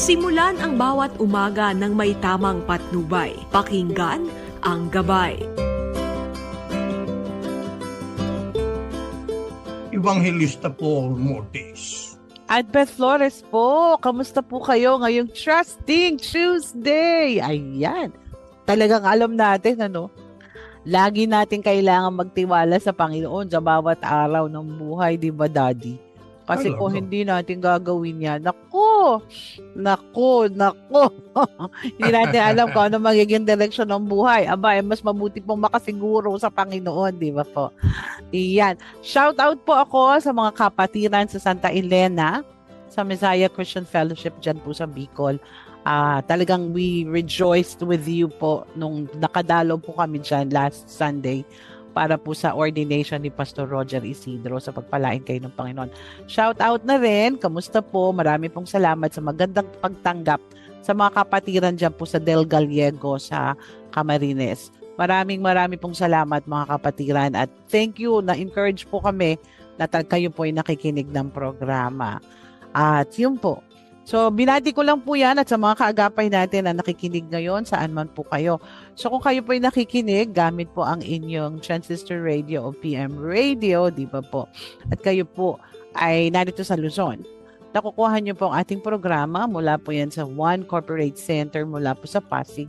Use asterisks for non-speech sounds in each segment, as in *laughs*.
Simulan ang bawat umaga ng may tamang patnubay. Pakinggan ang gabay. Evangelista Paul Mortis. At Beth Flores po, kamusta po kayo ngayong Trusting Tuesday? Ayan, talagang alam natin ano, lagi natin kailangan magtiwala sa Panginoon sa bawat araw ng buhay, di ba Daddy? Kasi kung hindi natin gagawin yan, nako, nako, *laughs* hindi natin alam kung ano magiging direksyon ng buhay. Aba, eh, mas mabuti pong makasiguro sa Panginoon, di ba po? Iyan. Shout out po ako sa mga kapatiran sa Santa Elena, sa Messiah Christian Fellowship dyan po sa Bicol. Ah, talagang we rejoiced with you po nung nakadalo po kami dyan last Sunday para po sa ordination ni Pastor Roger Isidro sa pagpalain kayo ng Panginoon. Shout out na rin, kamusta po? Marami pong salamat sa magandang pagtanggap sa mga kapatiran dyan po sa Del Gallego sa Camarines. Maraming maraming pong salamat mga kapatiran at thank you na encourage po kami na kayo po ay nakikinig ng programa. At yun po. So, binati ko lang po yan at sa mga kaagapay natin na nakikinig ngayon, saan man po kayo. So, kung kayo po ay nakikinig, gamit po ang inyong transistor radio o PM radio, di ba po? At kayo po ay narito sa Luzon. Nakukuha niyo po ang ating programa mula po yan sa One Corporate Center mula po sa Pasig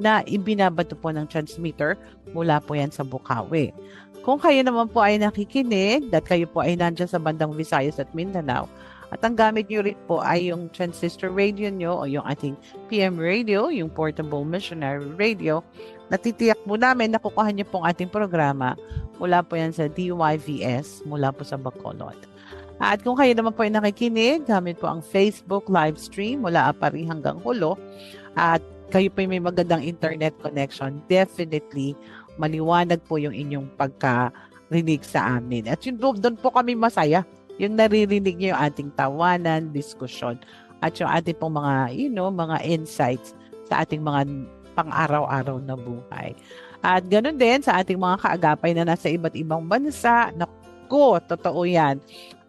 na ibinabato po ng transmitter mula po yan sa Bukawi. Kung kayo naman po ay nakikinig at kayo po ay nandyan sa bandang Visayas at Mindanao, at ang gamit nyo rin po ay yung transistor radio nyo o yung ating PM radio, yung portable missionary radio. Natitiyak po namin na kukuha nyo po ang ating programa mula po yan sa DYVS, mula po sa Bacolod. At kung kayo naman po ay nakikinig, gamit po ang Facebook live stream mula Apari hanggang Hulo. At kayo po ay may magandang internet connection, definitely maliwanag po yung inyong pagkarinig sa amin. At yun doon po kami masaya yung naririnig niyo yung ating tawanan, diskusyon, at yung ating pong mga, you know, mga insights sa ating mga pang-araw-araw na buhay. At ganun din sa ating mga kaagapay na nasa iba't ibang bansa. Naku, totoo yan.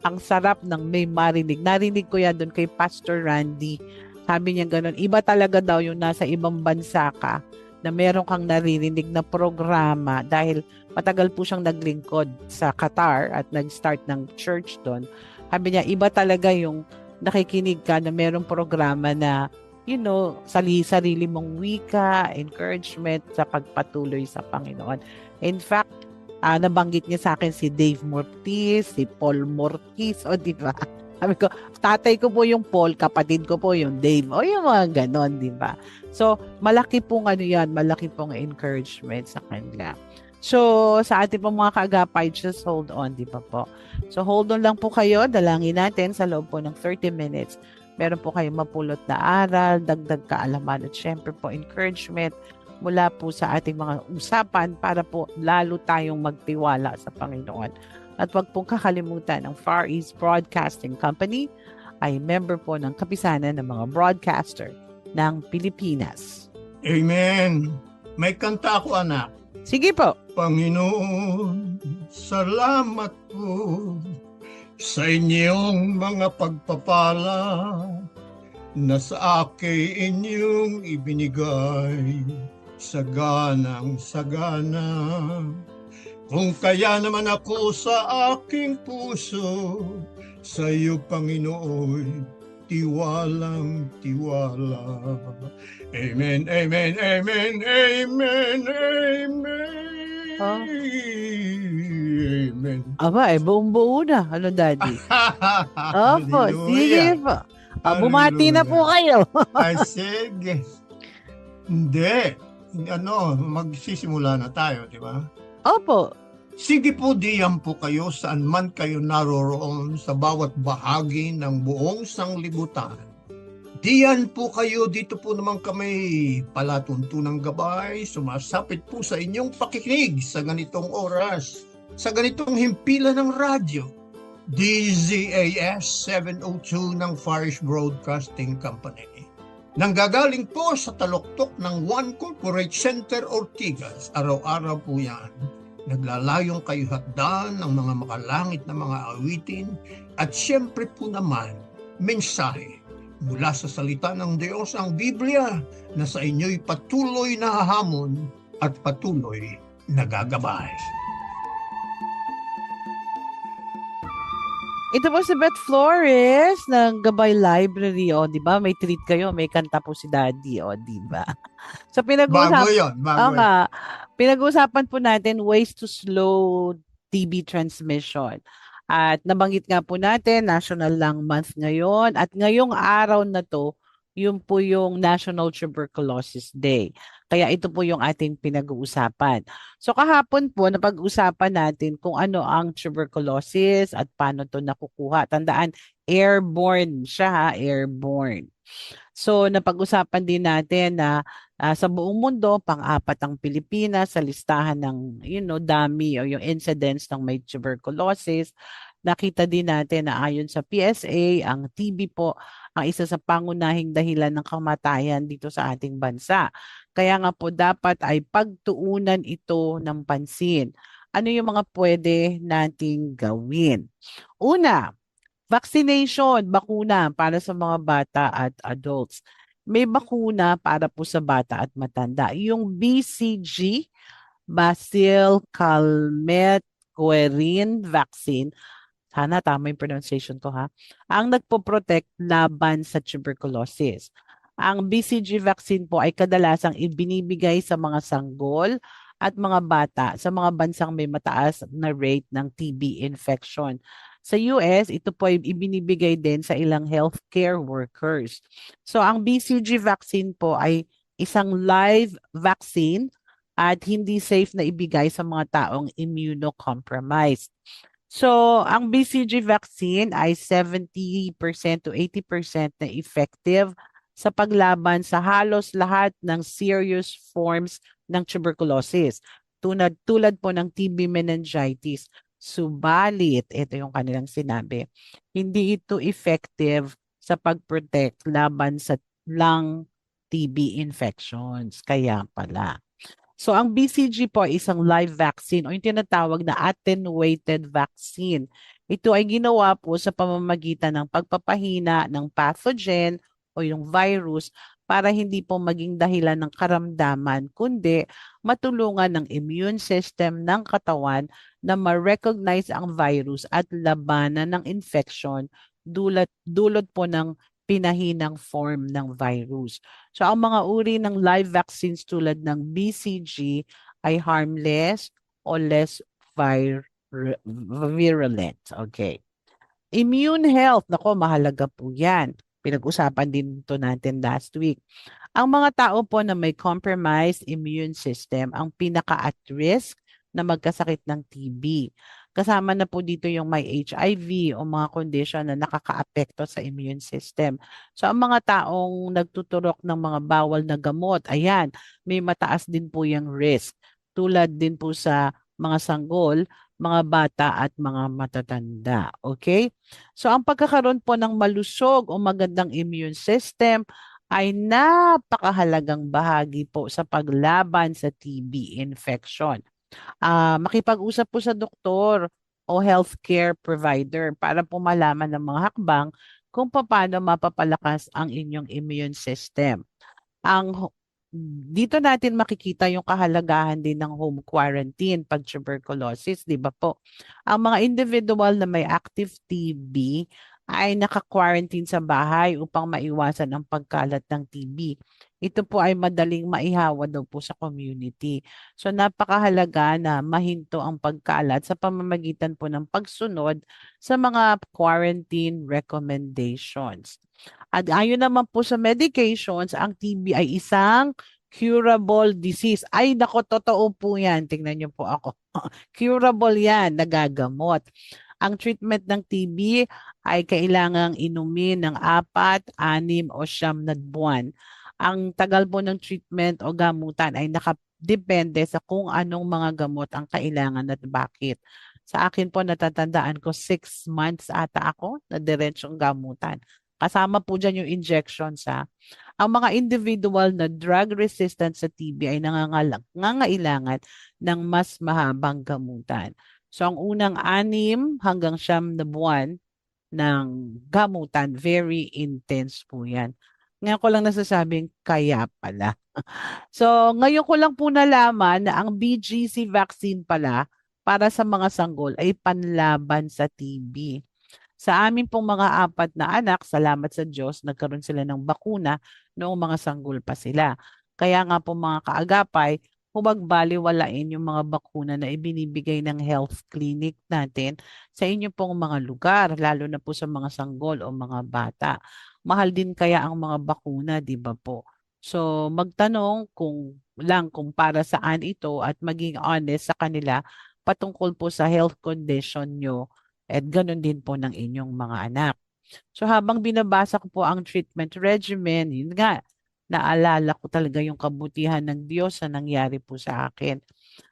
Ang sarap ng may marinig. Narinig ko yan doon kay Pastor Randy. Sabi niya ganun, iba talaga daw yung nasa ibang bansa ka na meron kang naririnig na programa dahil matagal po siyang naglingkod sa Qatar at nag-start ng church doon. Sabi niya, iba talaga yung nakikinig ka na merong programa na, you know, sali sarili mong wika, encouragement sa pagpatuloy sa Panginoon. In fact, ah, nabanggit niya sa akin si Dave Mortiz, si Paul Mortiz, o di ba? Sabi ko, tatay ko po yung Paul, kapatid ko po yung Dave. O yung mga ganon, di ba? So, malaki pong ano yan, malaki pong encouragement sa kanila. So, sa ating pong mga kaagapay, just hold on, di ba po? So, hold on lang po kayo. Dalangin natin sa loob po ng 30 minutes. Meron po kayong mapulot na aral, dagdag kaalaman, at syempre po encouragement mula po sa ating mga usapan para po lalo tayong magtiwala sa Panginoon. At wag pong kakalimutan, ang Far East Broadcasting Company ay member po ng kapisanan ng mga broadcaster ng Pilipinas. Amen. May kanta ako anak. Sige po. Panginoon, salamat po sa inyong mga pagpapala na sa akin inyong ibinigay saganang sagana. Kung kaya naman ako sa aking puso, sa iyo Panginoon, tiwalang tiwala. Amen, amen, amen, amen, amen. Oh. Amen. Aba, eh, buong buo na. Ano, Daddy? *laughs* Opo, sige po. Ah, bumati na po kayo. Ay, *laughs* sige. Hindi. Ano, magsisimula na tayo, di ba? Opo. Sige po, diyan po kayo saan man kayo naroroon sa bawat bahagi ng buong sanglibutan. Diyan po kayo, dito po naman kami palatuntunang gabay, sumasapit po sa inyong pakikinig sa ganitong oras, sa ganitong himpilan ng radyo. DZAS 702 ng Farish Broadcasting Company. Nanggagaling po sa taluktok ng One Corporate Center Ortigas. Araw-araw po yan. Naglalayong kayo hatdan ng mga makalangit na mga awitin at siyempre po naman, mensahe mula sa salita ng Diyos ang Biblia na sa inyo'y patuloy na hahamon at patuloy na gagabay. Ito po si Beth Flores ng Gabay Library. O, di ba? May treat kayo. May kanta po si Daddy. O, di ba? *laughs* So, Bago pinag-uusapan, yun, bago Oo yun. nga. Pinag-uusapan po natin ways to slow TB transmission. At nabanggit nga po natin, National Lung Month ngayon. At ngayong araw na to, yun po yung National Tuberculosis Day. Kaya ito po yung ating pinag-uusapan. So kahapon po, napag-usapan natin kung ano ang tuberculosis at paano to nakukuha. Tandaan, airborne siya ha, airborne. So napag-usapan din natin na ah, sa buong mundo, pang-apat ang Pilipinas sa listahan ng you know, dami o yung incidence ng may tuberculosis. Nakita din natin na ayon sa PSA, ang TB po ang isa sa pangunahing dahilan ng kamatayan dito sa ating bansa. Kaya nga po dapat ay pagtuunan ito ng pansin. Ano yung mga pwede nating gawin? Una, vaccination, bakuna para sa mga bata at adults. May bakuna para po sa bata at matanda. Yung BCG, Bacil Calmette Guerin Vaccine, sana tama yung pronunciation ko ha, ang nagpo-protect laban sa tuberculosis. Ang BCG vaccine po ay kadalasang ibinibigay sa mga sanggol at mga bata sa mga bansang may mataas na rate ng TB infection. Sa US, ito po ay ibinibigay din sa ilang healthcare workers. So ang BCG vaccine po ay isang live vaccine at hindi safe na ibigay sa mga taong immunocompromised. So, ang BCG vaccine ay 70% to 80% na effective sa paglaban sa halos lahat ng serious forms ng tuberculosis. Tulad, tulad po ng TB meningitis. Subalit, ito yung kanilang sinabi, hindi ito effective sa pag-protect laban sa lung TB infections. Kaya pala. So, ang BCG po ay isang live vaccine o yung tinatawag na attenuated vaccine. Ito ay ginawa po sa pamamagitan ng pagpapahina ng pathogen o yung virus para hindi po maging dahilan ng karamdaman, kundi matulungan ng immune system ng katawan na ma-recognize ang virus at labanan ng infection dulot, dulot po ng pinahinang form ng virus. So ang mga uri ng live vaccines tulad ng BCG ay harmless o less vir- virulent. Okay. Immune health, nako mahalaga po 'yan. Pinag-usapan din to natin last week. Ang mga tao po na may compromised immune system ang pinaka at risk na magkasakit ng TB. Kasama na po dito yung may HIV o mga condition na nakakaapekto sa immune system. So ang mga taong nagtuturok ng mga bawal na gamot, ayan, may mataas din po yung risk. Tulad din po sa mga sanggol, mga bata at mga matatanda. Okay? So ang pagkakaroon po ng malusog o magandang immune system ay napakahalagang bahagi po sa paglaban sa TB infection ah, makipag-usap po sa doktor o healthcare provider para po malaman ng mga hakbang kung paano mapapalakas ang inyong immune system. Ang dito natin makikita yung kahalagahan din ng home quarantine pag tuberculosis, di ba po? Ang mga individual na may active TB ay naka-quarantine sa bahay upang maiwasan ang pagkalat ng TB. Ito po ay madaling maihawa daw po sa community. So napakahalaga na mahinto ang pagkalat sa pamamagitan po ng pagsunod sa mga quarantine recommendations. At ayon naman po sa medications, ang TB ay isang curable disease. Ay, nako, totoo po yan. Tingnan niyo po ako. *laughs* curable yan, nagagamot. Ang treatment ng TB ay kailangang inumin ng apat, anim o siyam na buwan. Ang tagal po ng treatment o gamutan ay nakadepende sa kung anong mga gamot ang kailangan at bakit. Sa akin po natatandaan ko six months ata ako na diretsyong gamutan. Kasama po dyan yung injections ha. Ang mga individual na drug resistant sa TB ay nangangailangan ng mas mahabang gamutan. So ang unang anim hanggang siyam na buwan ng gamutan. Very intense po yan. Ngayon ko lang nasasabing kaya pala. *laughs* So, ngayon ko lang po nalaman na ang BGC vaccine pala para sa mga sanggol ay panlaban sa TB. Sa amin pong mga apat na anak, salamat sa Diyos, nagkaroon sila ng bakuna noong mga sanggol pa sila. Kaya nga po mga kaagapay, humagbaliwalain yung mga bakuna na ibinibigay ng health clinic natin sa inyo pong mga lugar, lalo na po sa mga sanggol o mga bata. Mahal din kaya ang mga bakuna, di ba po? So, magtanong kung lang kung para saan ito at maging honest sa kanila patungkol po sa health condition nyo at ganun din po ng inyong mga anak. So, habang binabasa ko po ang treatment regimen, yun nga, naalala ko talaga yung kabutihan ng Diyos na nangyari po sa akin.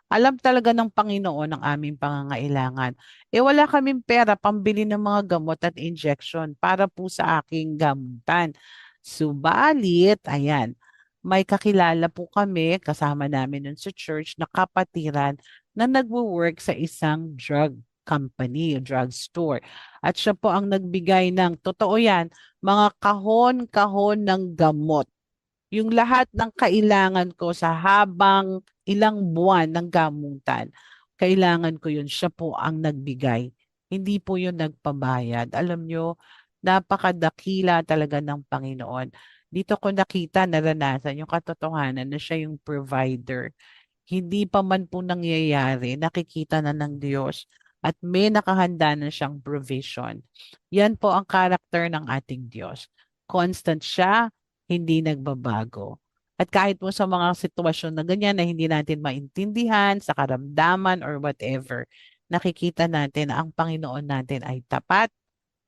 Alam talaga ng Panginoon ang aming pangangailangan. Eh wala kaming pera pambili ng mga gamot at injection para po sa aking gamutan. Subalit, ayan, may kakilala po kami kasama namin nun sa church na kapatiran na nagwo-work sa isang drug company, drug store. At siya po ang nagbigay ng, totoo yan, mga kahon-kahon ng gamot. Yung lahat ng kailangan ko sa habang ilang buwan ng gamutan, kailangan ko yun. Siya po ang nagbigay. Hindi po yun nagpabayad. Alam nyo, napakadakila talaga ng Panginoon. Dito ko nakita, naranasan yung katotohanan na siya yung provider. Hindi pa man po nangyayari, nakikita na ng Diyos at may nakahanda na siyang provision. Yan po ang karakter ng ating Diyos. Constant siya, hindi nagbabago. At kahit po sa mga sitwasyon na ganyan na hindi natin maintindihan, sa karamdaman or whatever, nakikita natin na ang Panginoon natin ay tapat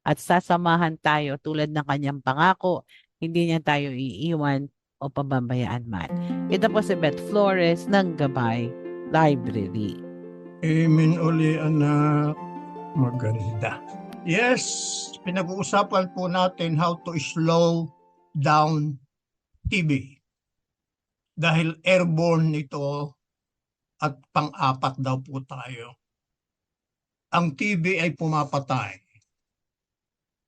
at sasamahan tayo tulad ng kanyang pangako. Hindi niya tayo iiwan o pababayaan man. Ito po si Beth Flores ng Gabay Library. Amen uli anak. Maganda. Yes, pinag-uusapan po natin how to slow down TB. Dahil airborne ito at pang-apat daw po tayo. Ang TB ay pumapatay.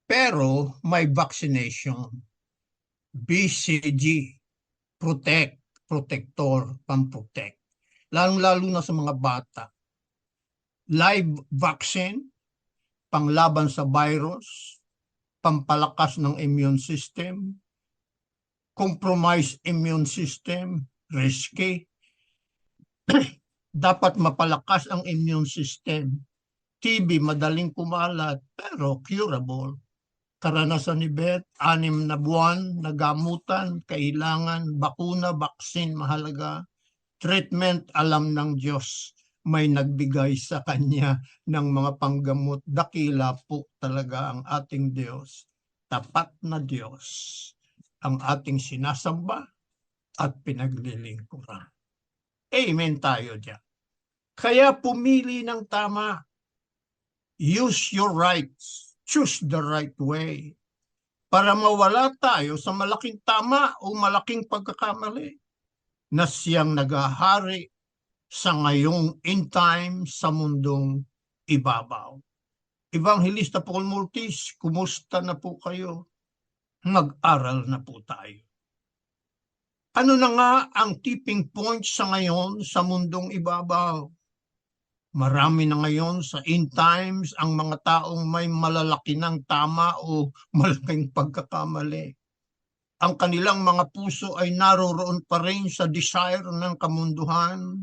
Pero may vaccination. BCG, protect, protector, pamprotect. Lalong-lalo na sa mga bata. Live vaccine, panglaban sa virus, pampalakas ng immune system, compromised immune system, risky. *clears throat* Dapat mapalakas ang immune system. TB madaling kumalat pero curable. Karanasan ni Beth, anim na buwan, nagamutan, kailangan, bakuna, vaccine, mahalaga. Treatment, alam ng Diyos. May nagbigay sa kanya ng mga panggamot. Dakila po talaga ang ating Diyos. Tapat na Diyos ang ating sinasamba at pinaglilingkuran. Amen tayo dyan. Kaya pumili ng tama. Use your rights. Choose the right way. Para mawala tayo sa malaking tama o malaking pagkakamali na siyang nagahari sa ngayong in time sa mundong ibabaw. Evangelista Paul Multis, kumusta na po kayo? Mag-aral na po tayo. Ano na nga ang tipping point sa ngayon sa mundong ibabaw? Marami na ngayon sa in times ang mga taong may malalaki ng tama o *laughs* malaking pagkakamali. Ang kanilang mga puso ay naroroon pa rin sa desire ng kamunduhan.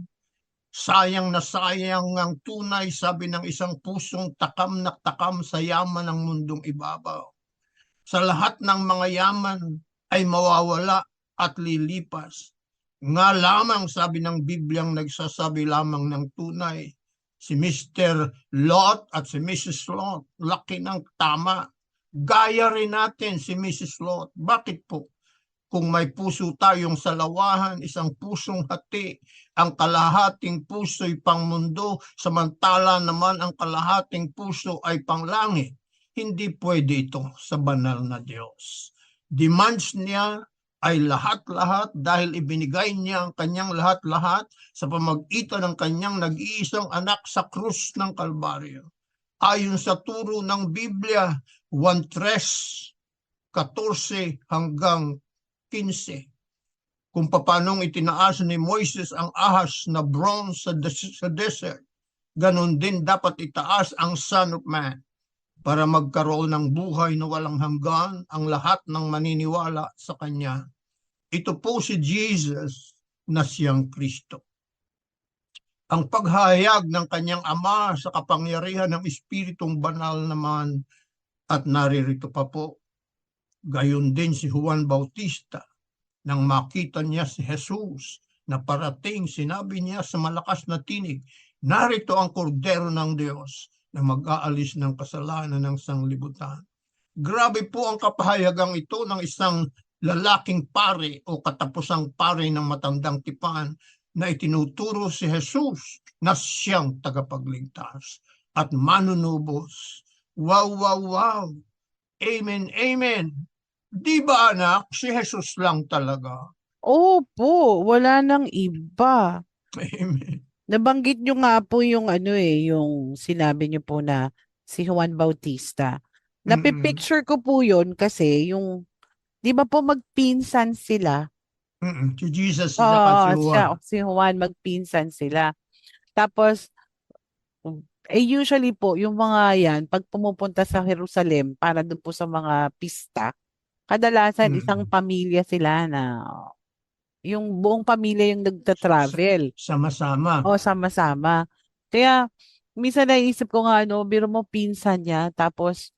Sayang na sayang ang tunay, sabi ng isang pusong takam na takam sa yaman ng mundong ibabaw. Sa lahat ng mga yaman ay mawawala at lilipas. Nga lamang sabi ng Bibliang nagsasabi lamang ng tunay, si Mr. Lot at si Mrs. Lot, laki ng tama. Gaya rin natin si Mrs. Lot. Bakit po? Kung may puso tayong salawahan, isang pusong hati, ang kalahating puso'y pangmundo, samantala naman ang kalahating puso ay panglangit. Hindi pwede ito sa banal na Diyos. Demands niya ay lahat-lahat dahil ibinigay niya ang kanyang lahat-lahat sa pamagitan ng kanyang nag-iisang anak sa krus ng Kalbaryo. ayon sa turo ng Biblia 1.3, 14 hanggang 15. Kung paanong itinaas ni Moises ang ahas na bronze sa, des- sa desert, ganon din dapat itaas ang Son of Man para magkaroon ng buhay na walang hanggan ang lahat ng maniniwala sa Kanya. Ito po si Jesus na siyang Kristo. Ang paghayag ng kanyang ama sa kapangyarihan ng Espiritong Banal naman at naririto pa po. Gayon din si Juan Bautista nang makita niya si Jesus na parating sinabi niya sa malakas na tinig, narito ang kordero ng Diyos na mag-aalis ng kasalanan ng sanglibutan. Grabe po ang kapahayagang ito ng isang lalaking pare o katapusang pare ng matandang tipan na itinuturo si Jesus na siyang tagapagligtas at manunubos. Wow, wow, wow. Amen, amen. Di ba anak, si Jesus lang talaga. Opo, wala nang iba. *laughs* Amen. Nabanggit nyo nga po yung ano eh, yung sinabi nyo po na si Juan Bautista. Napipicture ko po yun kasi yung, di ba po magpinsan sila? Mm-mm. Si Jesus Oo, at si siya, Juan. si Juan magpinsan sila. Tapos, eh usually po, yung mga yan, pag pumupunta sa Jerusalem para doon po sa mga pista, kadalasan Mm. isang pamilya sila na yung buong pamilya yung nagta-travel. Sama-sama. O sama-sama. Kaya, minsan naisip ko nga, ano, biro mo pinsan niya, tapos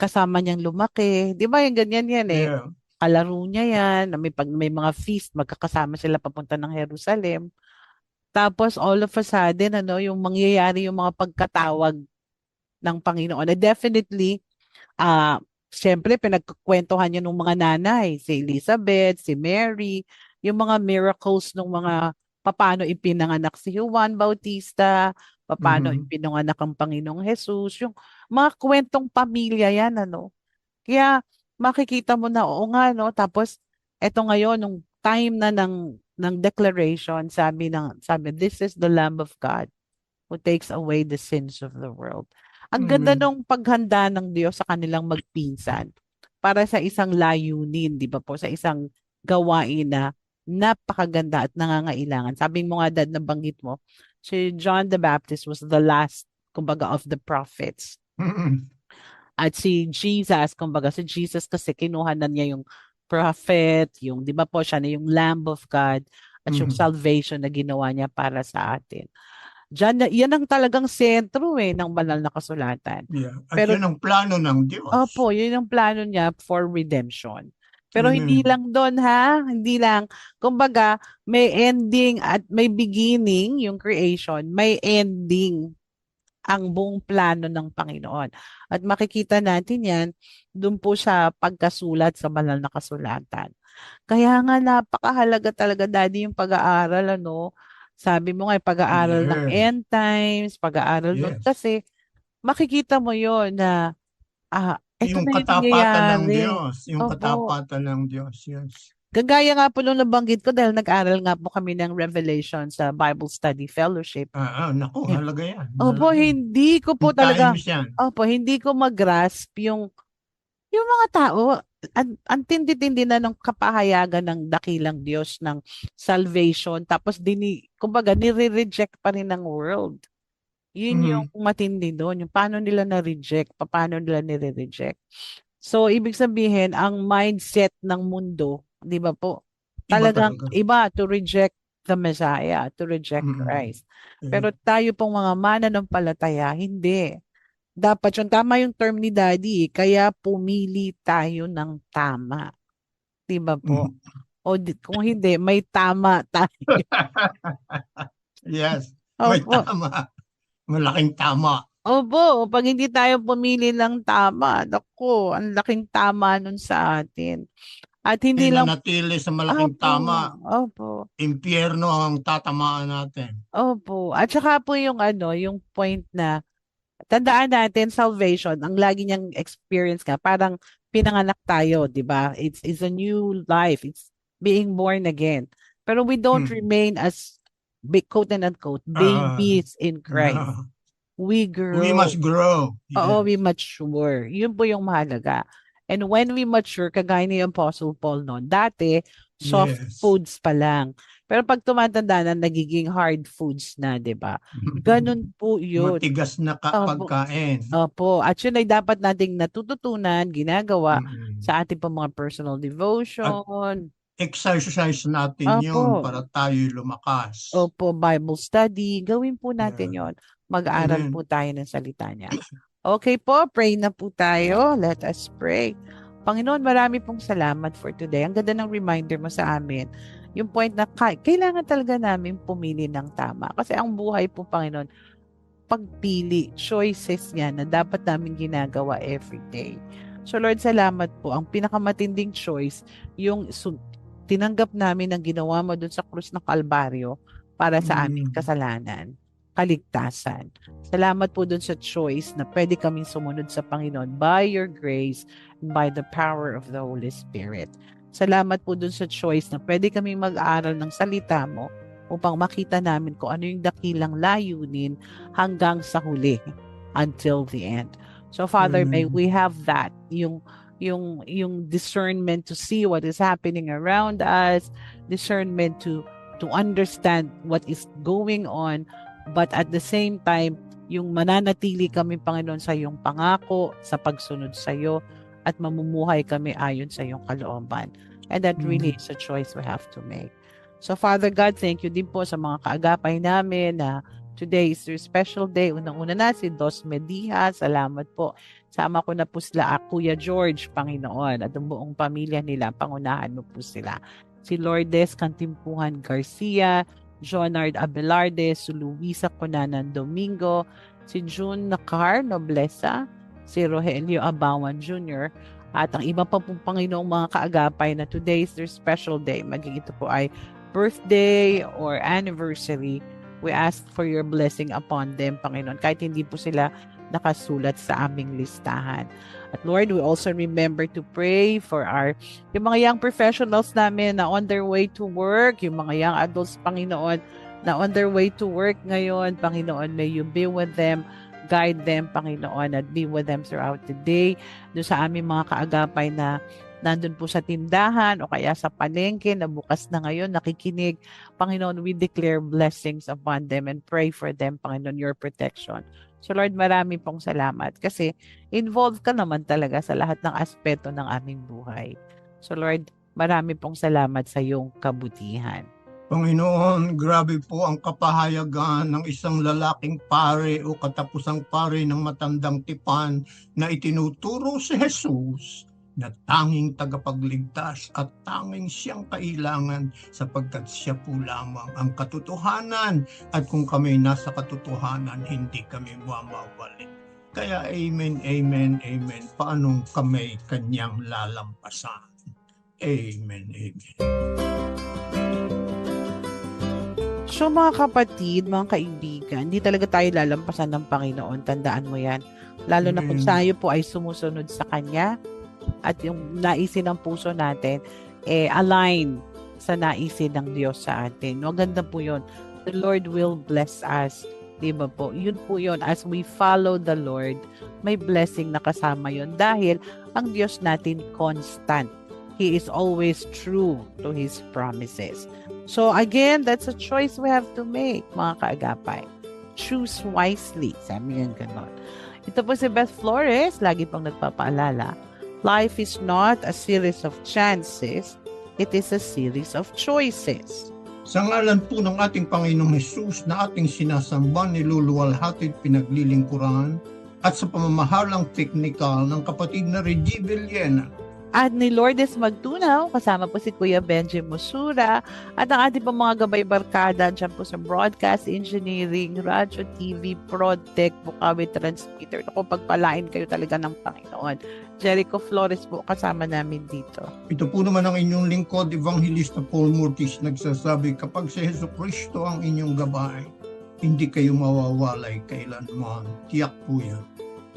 kasama niyang lumaki. Di ba yung ganyan yan eh? Yeah. kalaro niya yan, na may, pag may mga feast, magkakasama sila papunta ng Jerusalem. Tapos all of a sudden, ano, yung mangyayari yung mga pagkatawag ng Panginoon. Na definitely, ah, siyempre, pinagkukwentuhan niya ng mga nanay, si Elizabeth, si Mary, yung mga miracles ng mga paano ipinanganak si Juan Bautista, paano Mhm. ipinanganak ang Panginoong Jesus, yung mga kwentong pamilya yan, ano. Kaya, makikita mo na, oo nga, no? Tapos, eto ngayon, nung time na ng, ng declaration, sabi ng, sabi, this is the Lamb of God who takes away the sins of the world. Ang ganda Amen. nung paghanda ng Diyos sa kanilang magpinsan para sa isang layunin, di ba po, sa isang gawain na napakaganda at nangangailangan. Sabi mo nga, Dad, nabanggit mo, si John the Baptist was the last, kumbaga, of the prophets. Mm-mm. At si Jesus, kumbaga si Jesus kasi kinuha na niya yung prophet, yung 'di ba po siya na yung Lamb of God at yung Mhm. salvation na ginawa niya para sa atin. Diyan yan ang talagang sentro eh ng banal na kasulatan. Yeah. At Pero- yun ang plano ng Diyos. Opo, yun ang plano niya for redemption. Pero hindi Amen. lang doon ha, hindi lang. Kumbaga, may ending at may beginning yung creation, may ending ang buong plano ng Panginoon. At makikita natin yan doon po sa pagkasulat sa banal na kasulatan. Kaya nga napakahalaga talaga daddy yung pag-aaral ano. Sabi mo nga yung pag-aaral ng Yes. end times, pag-aaral doon Yes. kasi makikita mo yon na ah ito yung na yung katapatan ng. Diyos. Yung Opo. katapatan ng Diyos. Yes. Kagaya nga po nung nabanggit ko dahil nag-aral nga po kami ng Revelation sa Bible Study Fellowship. Ah, ah, naku, halaga yan. Opo, hindi ko po talaga. Opo, hindi ko mag-grasp yung yung mga tao, ang tindi-tindi na ng kapahayagan ng dakilang Diyos ng salvation, tapos dini, kumbaga, nire-reject pa rin ng world. Yun Mhm. yung matindi doon, yung paano nila na-reject, paano nila nire-reject. So, ibig sabihin, ang mindset ng mundo, di ba po, Iba talagang talaga. iba to reject the Messiah, to reject Mhm. Christ. Yeah. Pero tayo pong mga mananampalataya, hindi. Dapat yun, tama yung term ni Daddy, eh, kaya pumili tayo ng tama. Di ba po? Mhm. O di- kung hindi, may tama tayo. *laughs* Yes. May tama. Malaking tama. Opo, pag hindi tayo pumili ng tama, naku, ang laking tama nun sa atin. At hindi lang, Nanatili sa malaking Opo, tama. Opo. Impyerno ang tatamaan natin. Opo. At saka po yung ano, yung point na tandaan natin salvation, ang lagi niyang experience nga, parang pinanganak tayo, 'di ba? It's it's a new life. It's being born again. Pero we don't Hmm. remain as quote and unquote Ah, babies in *laughs* Christ. Ah, we grow. We must grow. Oo, Yes. we mature. Yun po yung mahalaga. And when we mature, kagaya ni Apostle Paul noon, dati, soft Yes. foods pa lang. Pero pag tumatanda na, nagiging hard foods na, di ba? *laughs* Ganun po yun. Matigas na ka- Opo. pagkain. Opo. At yun ay dapat nating natututunan, ginagawa Mm-mm. sa ating mga personal devotion. Exercise natin Opo. yun para tayo lumakas. Opo, Bible study. Gawin po natin Yeah. yon. Mag-aaral Amen. po tayo ng salita niya. Okay po, pray na po tayo. Let us pray. Panginoon, marami pong salamat for today. Ang ganda ng reminder mo sa amin. Yung point na ka- kailangan talaga namin pumili ng tama. Kasi ang buhay po, Panginoon, pagpili, choices yan na dapat namin ginagawa every day. So Lord, salamat po. Ang pinakamatinding choice, yung tinanggap namin ang ginawa mo dun sa krus ng Kalbaryo para sa aming Mm. kasalanan, kaligtasan. Salamat po dun sa choice na pwede kaming sumunod sa Panginoon by your grace and by the power of the Holy Spirit. Salamat po dun sa choice na pwede kaming mag-aral ng salita mo upang makita namin kung ano yung dakilang layunin hanggang sa huli until the end. So Father, may Mm. we have that yung yung yung discernment to see what is happening around us, discernment to to understand what is going on, but at the same time yung mananatili kami Panginoon sa iyong pangako, sa pagsunod sa iyo at mamumuhay kami ayon sa iyong kalooban. And that really is a choice we have to make. So Father God, thank you din po sa mga kaagapay namin na today is your special day. Unang-una na si Dos Mediha. Salamat po. Sama ko na po sila, ah, Kuya George, Panginoon, at ang buong pamilya nila. Pangunahan mo po sila. Si Lourdes Cantimpuhan Garcia, Jonard Abelarde, si Luisa Conanan Domingo, si June Nakar Noblesa, si Rogelio Abawan Jr., at ang iba pa pong Panginoong mga kaagapay na today is their special day. Maging ito po ay birthday or anniversary. We ask for your blessing upon them, Panginoon. Kahit hindi po sila nakasulat sa aming listahan. At Lord, we also remember to pray for our, yung mga young professionals namin na on their way to work, yung mga young adults, Panginoon, na on their way to work ngayon, Panginoon, may you be with them, guide them, Panginoon, at be with them throughout the day. Doon sa aming mga kaagapay na nandun po sa tindahan o kaya sa palengke na bukas na ngayon, nakikinig. Panginoon, we declare blessings upon them and pray for them, Panginoon, your protection. So Lord, marami pong salamat kasi involved ka naman talaga sa lahat ng aspeto ng aming buhay. So Lord, marami pong salamat sa iyong kabutihan. Panginoon, grabe po ang kapahayagan ng isang lalaking pare o katapusang pare ng matandang tipan na itinuturo si Jesus na tanging tagapagligtas at tanging siyang kailangan sapagkat siya po lamang ang katotohanan at kung kami nasa katotohanan, hindi kami mamawali. Kaya amen, amen, amen. Paanong kami kanyang lalampasan? Amen, amen. So mga kapatid, mga kaibigan, hindi talaga tayo lalampasan ng Panginoon. Tandaan mo yan. Lalo na kung tayo po ay sumusunod sa Kanya at yung naisin ng puso natin, eh, align sa naisin ng Diyos sa atin. Maganda po yun. The Lord will bless us. Di ba po? Yun po yun. As we follow the Lord, may blessing na kasama yun. Dahil ang Diyos natin constant. He is always true to His promises. So again, that's a choice we have to make, mga kaagapay. Choose wisely. Sabi nga ganon. Ito po si Beth Flores, lagi pong nagpapaalala. Life is not a series of chances, it is a series of choices. Sa ngalan po ng ating Panginoong Hesus na ating sinasamba, niluluwalhati at pinaglilingkuran at sa pamamahalang teknikal ng kapatid na Reggie Villena. At ni Lourdes Magtunaw, kasama po si Kuya Benji Musura, at ang ating pong mga gabay barkada dyan po sa broadcast, engineering, radio, TV, ProdTech, Bukawi Transmitter. Ako, pagpalain kayo talaga ng Panginoon. Jericho Flores po kasama namin dito. Ito po naman ang inyong lingkod, Evangelista Paul Murtis, nagsasabi, kapag si Heso Kristo ang inyong gabay, hindi kayo mawawalay kailanman. Tiyak po yan.